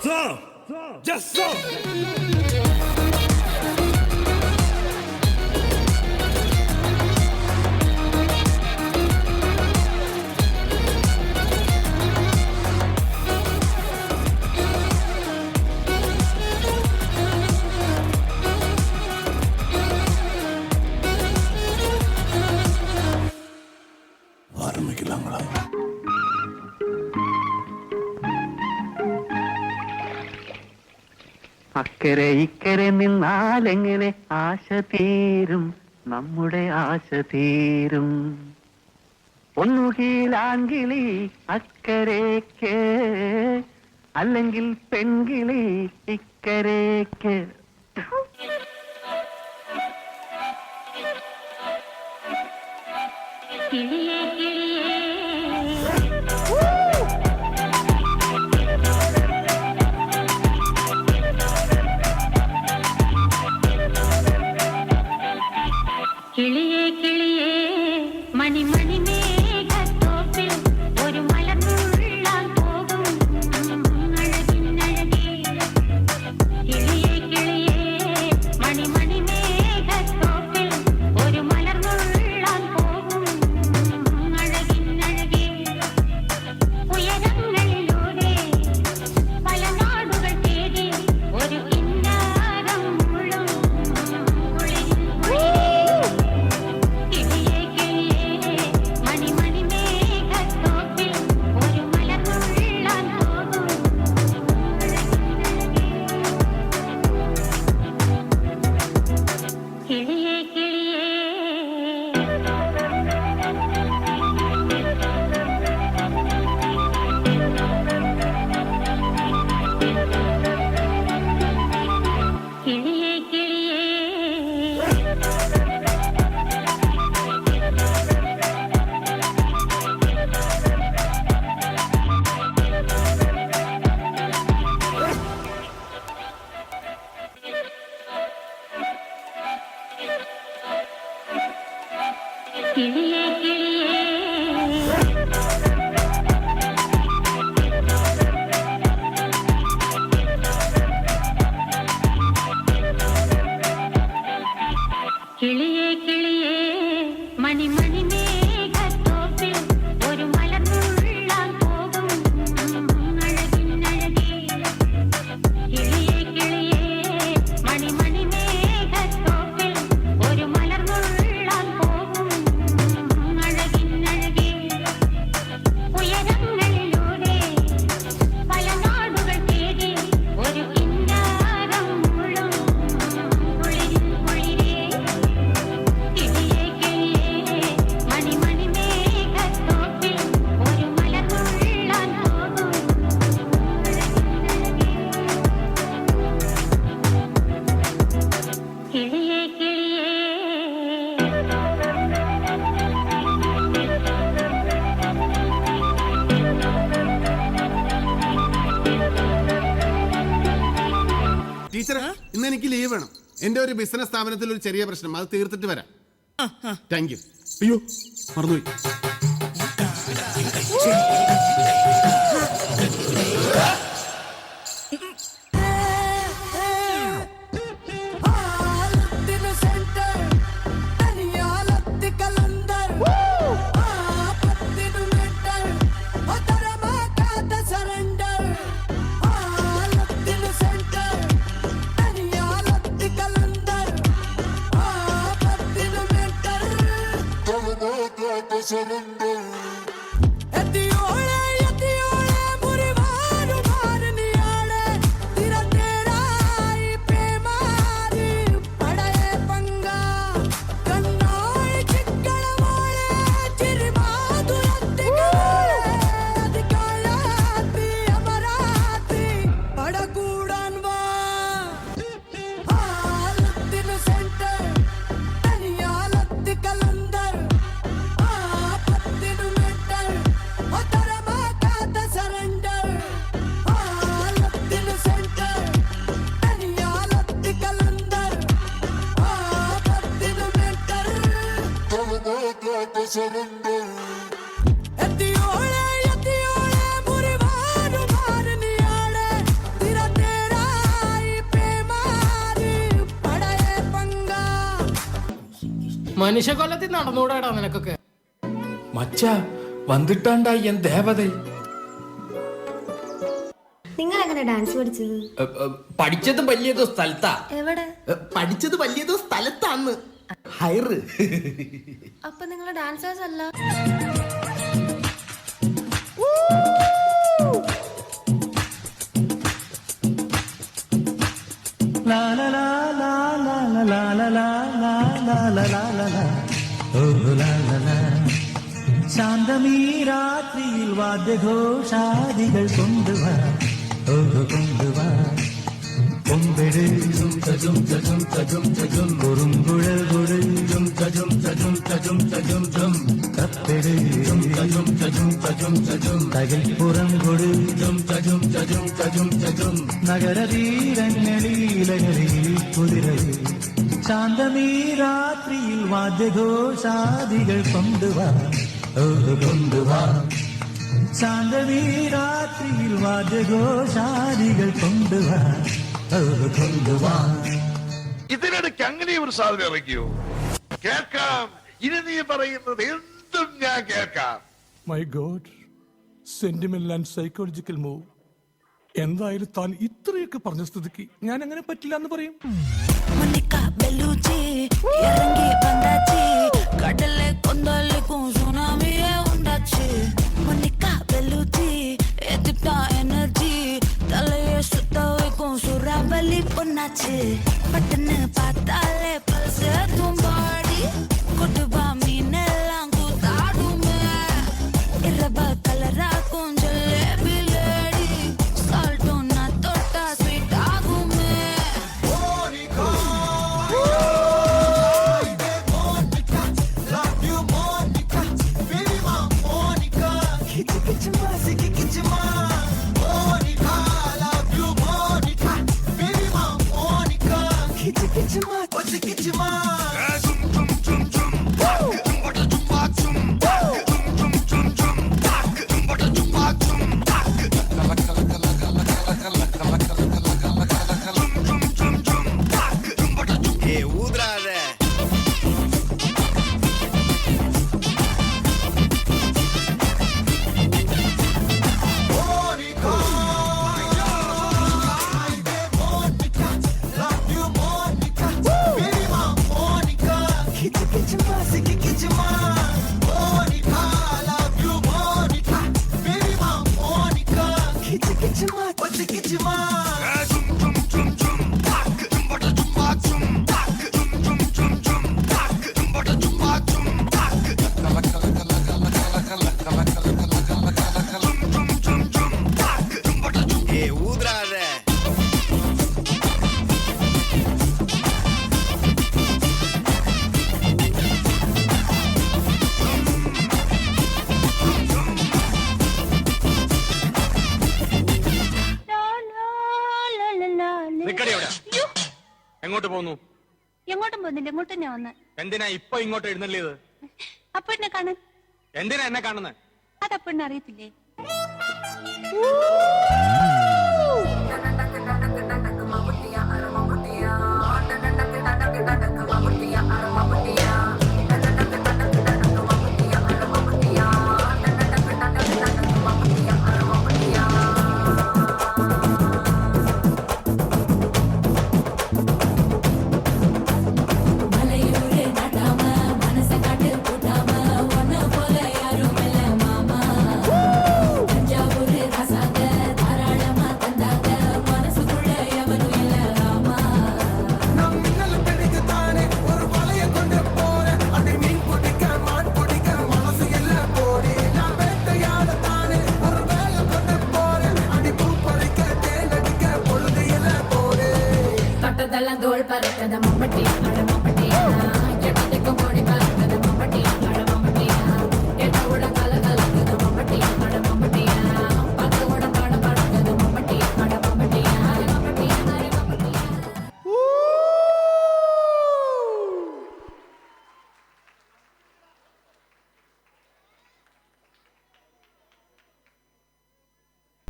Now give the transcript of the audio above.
So just so. അക്കരെ ഇക്കരെ നിന്നാലെങ്ങനെ ആശ തീരും? നമ്മുടെ ആശ തീരും. ഒന്നുകീലാങ്കിളി അക്കരേക്ക് അല്ലെങ്കിൽ പെൺകിളി ഇക്കരേക്ക്. കിളിയേ കിളി എനിക്ക് ലീവ് വേണം. എന്റെ ഒരു ബിസിനസ് സ്ഥാപനത്തിൽ ഒരു ചെറിയ പ്രശ്നം. അത് തീർത്തിട്ട് വരാം. താങ്ക് യു അയ്യോ മറന്നുപോയി. surrender. മനുഷ്യകൊല്ലത്തിൽ നടന്നുകൂടാടാ നിനക്കൊക്കെ. മച്ച വന്നിട്ടാണ്ടായി എൻ ദേവത. നിങ്ങൾ എങ്ങനെ ഡാൻസ് പഠിച്ചത് പഠിച്ചത് വലിയതോ സ്ഥലത്താ. എവിടെ? പഠിച്ചത് വലിയതോ സ്ഥലത്താന്ന്. ഹൈറ്. അപ്പൊ നിങ്ങൾ ഡാൻസേഴ്സ് അല്ല? la la la la la la la la oh la la la சாந்தமீ ராத்திரியில் வாத்திய கோஷாதிகள் கொண்டு வா. ஓஹோ கொண்டு வா. கொம்பெடு ஜும் தஜும் தஜும் தஜும் தஜும் குறுங்குழல் குழு ஜும் தஜும் தஜும் தஜும் தஜும் தம் தப்பெடு തകിൽപ്പുറം കൊടും. നഗരതീരങ്ങളിലകളിൽ കുതിരയിൽ ശാന്തമീ രാത്രിയിൽ വാദ്യഘോഷാദികൾ കൊണ്ടുവാ കൊണ്ടുവാ ശാന്തമീ രാത്രിയിൽ വാദ്യഘോഷാദികൾ കൊണ്ടുവാ കൊണ്ടുവാ ഇതിനിടയ്ക്ക് അങ്ങനെ ഒരു സാധനം ഇറക്കിയോ? കേൾക്കാം. ഇനി നീ പറയുന്നത് എന്തും ഞാൻ കേൾക്കാം. my God sentimental and psychological move എന്തായാലും താൻ ഇത്രയൊക്കെ പറഞ്ഞ സ്ഥിതിക്ക് ഞാൻ അങ്ങനെ പറ്റില്ല എന്ന് പറയും மன்னிக்கா பெல்லூச்சி இறங்கி എങ്ങോട്ട് പോന്നു? എങ്ങോട്ടും പോകുന്നില്ല ഇങ്ങോട്ട് തന്നെ വന്ന്. എന്തിനാ ഇപ്പൊ ഇങ്ങോട്ട് എഴുന്നള്ളിയത്? അപ്പൊ എന്നെ കാണാൻ എന്തിനാ എന്നെ കാണുന്നത് അതപ്പൊ എന്നെ അറിയത്തില്ലേ?